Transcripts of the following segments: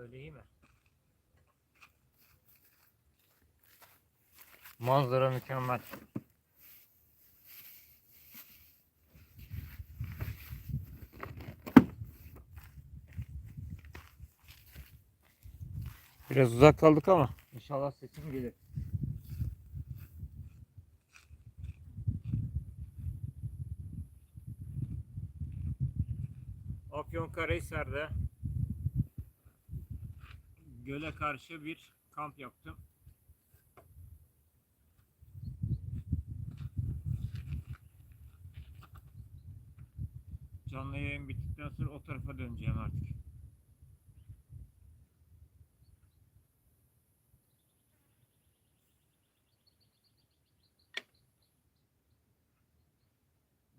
Böyle iyi mi? Manzara mükemmel. Biraz uzak kaldık ama inşallah sesim gelir. Afyonkarahisar'da göle karşı bir kamp yaptım. Canlı yayın bittikten sonra o tarafa döneceğim artık.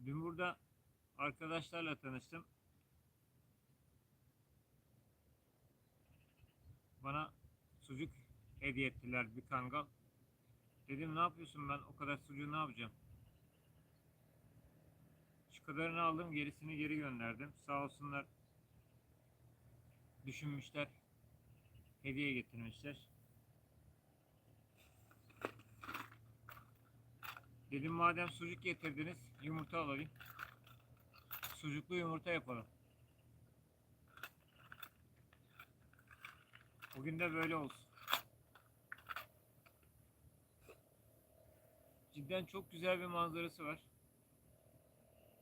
Dün burada arkadaşlarla tanıştım. Bana sucuk hediye ettiler bir kangal. Dedim ne yapıyorsun ben o kadar sucuğu ne yapacağım? Şu kadarını aldım gerisini geri gönderdim. Sağ olsunlar düşünmüşler. Hediye getirmişler. Dedim madem sucuk getirdiniz yumurta alayım. Sucuklu yumurta yapalım. Bugün de böyle olsun. Cidden çok güzel bir manzarası var.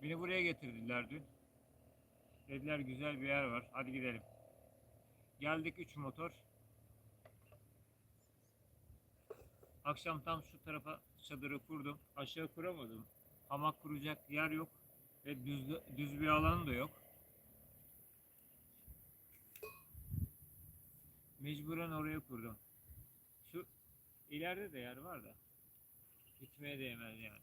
Beni buraya getirdiler dün. Dediler güzel bir yer var. Hadi gidelim. Geldik 3 motor. Akşam tam şu tarafa çadırı kurdum. Aşağı kuramadım. Hamak kuracak yer yok. Ve düz, düz bir alan da yok. Mecburen oraya kurdum. Şu ileride de yer var da. Gitmeye değmez yani.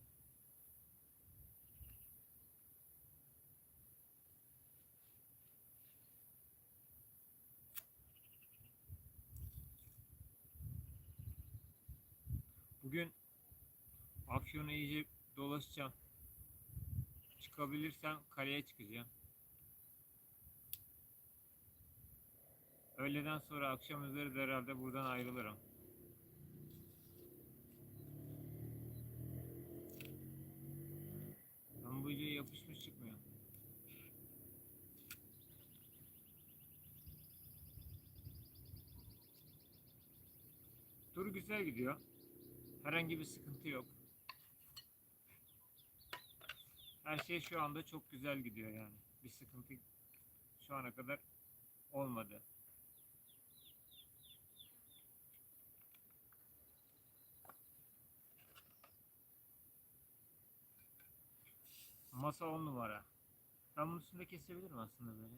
Bugün Afyon'a iyice dolaşacağım. Çıkabilirsem kaleye çıkacağım. Öğleden sonra akşam üzeri de herhalde buradan ayrılırım. İyice yapışmış çıkmıyor. Tur güzel gidiyor. Herhangi bir sıkıntı yok. Her şey şu anda çok güzel gidiyor yani. Bir sıkıntı şu ana kadar olmadı. Masa 10 numara. Ben bunun üstünde kesebilirim aslında böyle.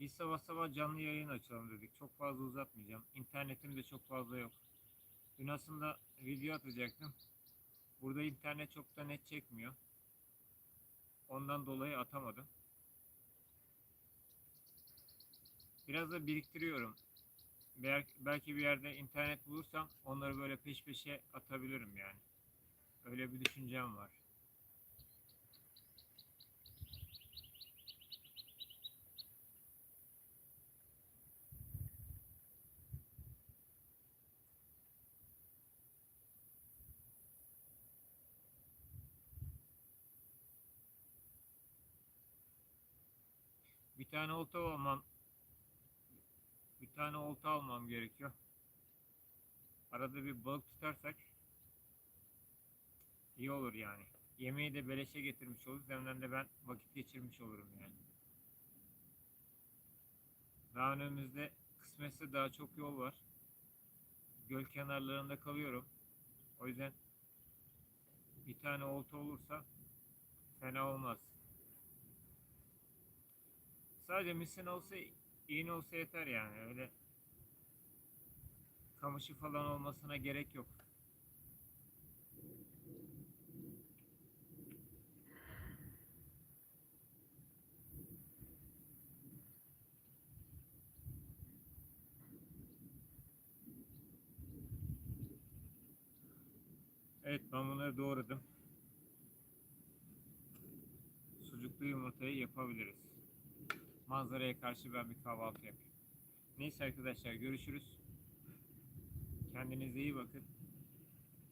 Biz sabah sabah canlı yayın açalım dedik. Çok fazla uzatmayacağım. İnternetim de çok fazla yok. Dün aslında video atacaktım. Burada internet çok da net çekmiyor. Ondan dolayı atamadım. Biraz da biriktiriyorum. Belki, bir yerde internet bulursam onları böyle peş peşe atabilirim yani. Öyle bir düşüncem var. Bir tane olta almam bir tane olta almam gerekiyor. Arada bir balık tutarsak iyi olur yani. Yemeği de beleşe getirmiş oluruz. Hem de ben vakit geçirmiş olurum yani. Daha önümüzde kısmetse daha çok yol var. Göl kenarlarında kalıyorum. O yüzden bir tane olta olursa fena olmaz. Sadece misin olsa iğne olsa yeter yani öyle kamışı falan olmasına gerek yok. Evet ben bunları doğradım. Sucuklu yumurtayı yapabiliriz. Manzaraya karşı ben bir kahvaltı yapayım. Neyse arkadaşlar görüşürüz. Kendinize iyi bakın.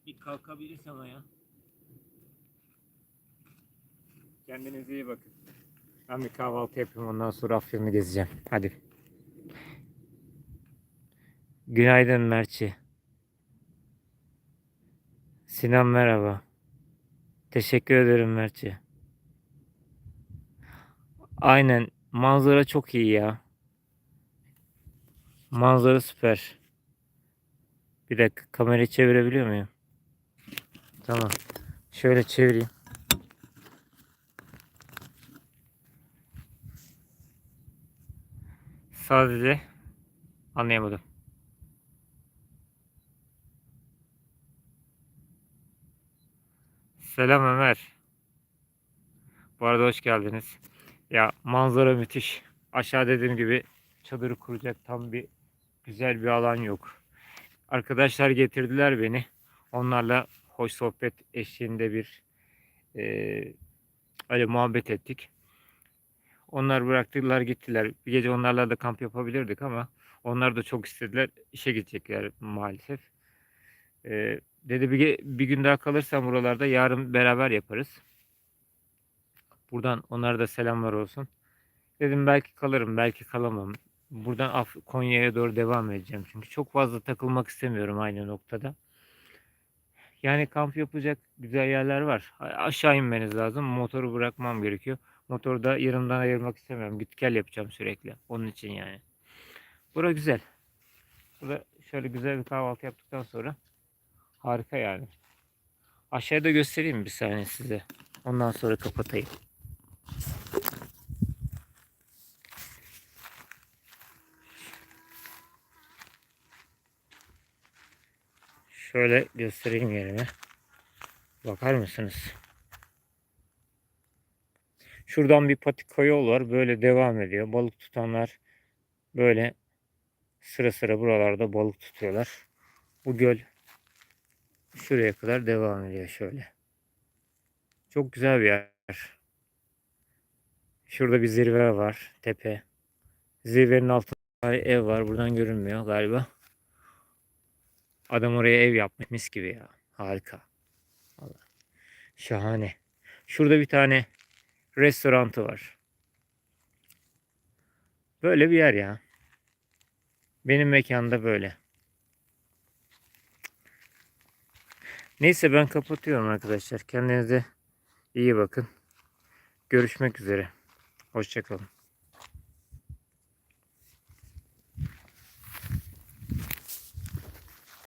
Bir kalkabilirsem ya. Kendinize iyi bakın. Ben bir kahvaltı yapayım ondan sonra Afyon'u gezeceğim. Hadi. Günaydın Merçi. Sinan merhaba. Teşekkür ederim Mertçi. Aynen. Manzara çok iyi ya. Manzara süper. Bir dakika kamerayı çevirebiliyor muyum? Tamam. Şöyle çevireyim. Sadece anlayamadım. Selam Ömer. Bu arada hoş geldiniz. Ya manzara müthiş. Aşağı dediğim gibi çadırı kuracak tam bir güzel bir alan yok. Arkadaşlar getirdiler beni. Onlarla hoş sohbet eşliğinde bir eee öyle muhabbet ettik. Onlar bıraktılar gittiler. Bir gece onlarla da kamp yapabilirdik ama onlar da çok istediler. İşe gidecekler maalesef. Eee Dedi bir, bir gün daha kalırsam buralarda yarın beraber yaparız. Buradan onlara da selamlar olsun. Dedim belki kalırım, belki kalamam. Buradan Af- Konya'ya doğru devam edeceğim. Çünkü çok fazla takılmak istemiyorum aynı noktada. Yani kamp yapacak güzel yerler var. Aşağı inmeniz lazım. Motoru bırakmam gerekiyor. Motoru da yarımdan ayırmak istemiyorum. Git gel yapacağım sürekli. Onun için yani. Bura güzel. Burada şöyle güzel bir kahvaltı yaptıktan sonra Harika yani. Aşağıda göstereyim bir saniye size. Ondan sonra kapatayım. Şöyle göstereyim yerine. Bakar mısınız? Şuradan bir patika yol var. Böyle devam ediyor. Balık tutanlar böyle sıra sıra buralarda balık tutuyorlar. Bu göl şuraya kadar devam ediyor şöyle. Çok güzel bir yer. Şurada bir zirve var, tepe. Zirvenin altında ev var. Buradan görünmüyor galiba. Adam oraya ev yapmış mis gibi ya. Harika. Vallahi. Şahane. Şurada bir tane restorantı var. Böyle bir yer ya. Benim mekanda böyle. Neyse ben kapatıyorum arkadaşlar. Kendinize iyi bakın. Görüşmek üzere. Hoşçakalın.